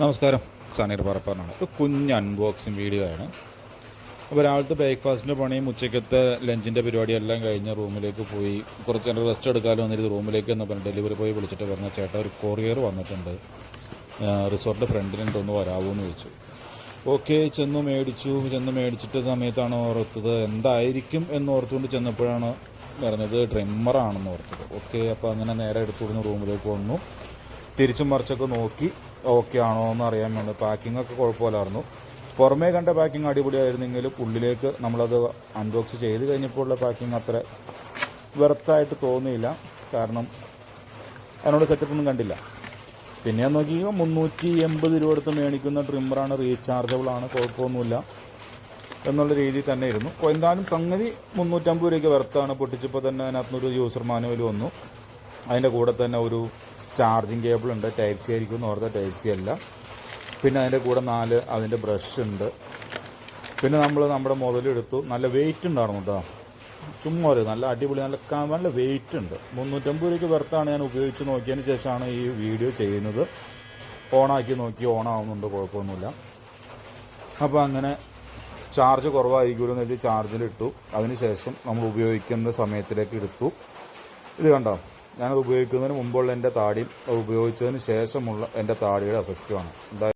നമസ്കാരം. സനീർ പറപ്പാറാണ് ഒരു കുഞ്ഞ് അൺബോക്സിങ് വീഡിയോ ആണ്. അപ്പോൾ രാവിലത്തെ ബ്രേക്ക്ഫാസ്റ്റിന്റെ പണിയും ഉച്ചക്കത്തെ ലഞ്ചിന്റെ പരിപാടിയെല്ലാം കഴിഞ്ഞ് റൂമിലേക്ക് പോയി. കുറച്ച് നേരം റെസ്റ്റ് എടുക്കാമല്ലോ വന്നിട്ട് റൂമിലേക്ക് എന്ന് പറഞ്ഞ് ഡെലിവറി പോയി വിളിച്ചിട്ട് പറഞ്ഞ ചേട്ടാ ഒരു കൊറിയർ വന്നിട്ടുണ്ട്. റിസോർട്ടിന്റെ ഫ്രണ്ടിലുണ്ട് ഒന്ന് വരാവോ എന്ന് ചോദിച്ചു. ഓക്കെ ചെന്ന് മേടിച്ചു. ചെന്ന് മേടിച്ചിട്ട് സമയത്താണ് ഓർത്തത്? എന്തായിരിക്കും എന്ന് ഓർത്തുകൊണ്ട് ചെന്നപ്പോഴാണ് പറഞ്ഞത് ട്രിമ്മറാണെന്ന് ഓർത്തത്. ഓക്കെ അപ്പോൾ അങ്ങനെ നേരെ എടുത്തുകൊണ്ട് റൂമിലേക്ക് വന്നു. തിരിച്ചും മറിച്ചൊക്കെ നോക്കി. ഓക്കെ ആണോ എന്ന് അറിയാൻ വേണ്ടി പാക്കിംഗ് ഒക്കെ കുഴപ്പമില്ലായിരുന്നു. പുറമേ കണ്ട പാക്കിംഗ് അടിപൊളിയായിരുന്നെങ്കിലും ഉള്ളിലേക്ക് നമ്മളത് അൺബോക്സ് ചെയ്ത് കഴിഞ്ഞപ്പോൾ ഉള്ള പാക്കിംഗ് അത്ര വെറുത്തായിട്ട് തോന്നിയില്ല. കാരണം അതിനോട് സെറ്റപ്പൊന്നും കണ്ടില്ല. പിന്നെ നോക്കി മുന്നൂറ്റി എൺപത് രൂപ എടുത്ത് മേടിക്കുന്ന ട്രിമ്മറാണ് റീചാർജബിൾ ആണ് കുഴപ്പമൊന്നുമില്ല എന്നുള്ള രീതിയിൽ തന്നെ ഇരുന്നു. എന്തായാലും സംഗതി മുന്നൂറ്റമ്പത് രൂപയ്ക്ക് വെറുത്താണ്. പൊട്ടിച്ചപ്പോൾ തന്നെ അതിനകത്തുനിന്നൊരു യൂസർ മാനുവൽ വന്നു. അതിന്റെ കൂടെ തന്നെ ഒരു ചാർജിങ് കേബിൾ ഉണ്ട്. ടൈപ്പ് സി ആയിരിക്കും എന്ന് ഓർത്ത ടൈപ്പ് സി അല്ല. പിന്നെ അതിന്റെ കൂടെ നാല് അതിന്റെ ബ്രഷ് ഉണ്ട്. പിന്നെ നമ്മൾ നമ്മുടെ മുതലെടുത്തു നല്ല വെയിറ്റ് ഉണ്ടായിരുന്നു കേട്ടോ ചുമ്മാ ഒരു നല്ല അടിപൊളി നല്ല നല്ല വെയിറ്റ് ഉണ്ട്. മുന്നൂറ്റമ്പത് രൂപയ്ക്ക് വെർത്താണ് ഞാൻ ഉപയോഗിച്ച് നോക്കിയതിന് ശേഷമാണ് ഈ വീഡിയോ ചെയ്യുന്നത്. ഓണാക്കി നോക്കി ഓണാവുന്നുണ്ട് കുഴപ്പമൊന്നുമില്ല. അപ്പോൾ അങ്ങനെ ചാർജ് കുറവായിരിക്കുമല്ലോ എന്ന് ഇട്ടു. ചാർജിലിട്ടു അതിനുശേഷം നമ്മൾ ഉപയോഗിക്കുന്ന സമയത്തിലേക്ക് എടുത്തു. ഇത് കണ്ടോ? ഞാനത് ഉപയോഗിക്കുന്നതിന് മുമ്പുള്ള എന്റെ താടിയും അത് ഉപയോഗിച്ചതിന് ശേഷമുള്ള എന്റെ താടിയുടെ എഫക്റ്റുമാണ് എന്താ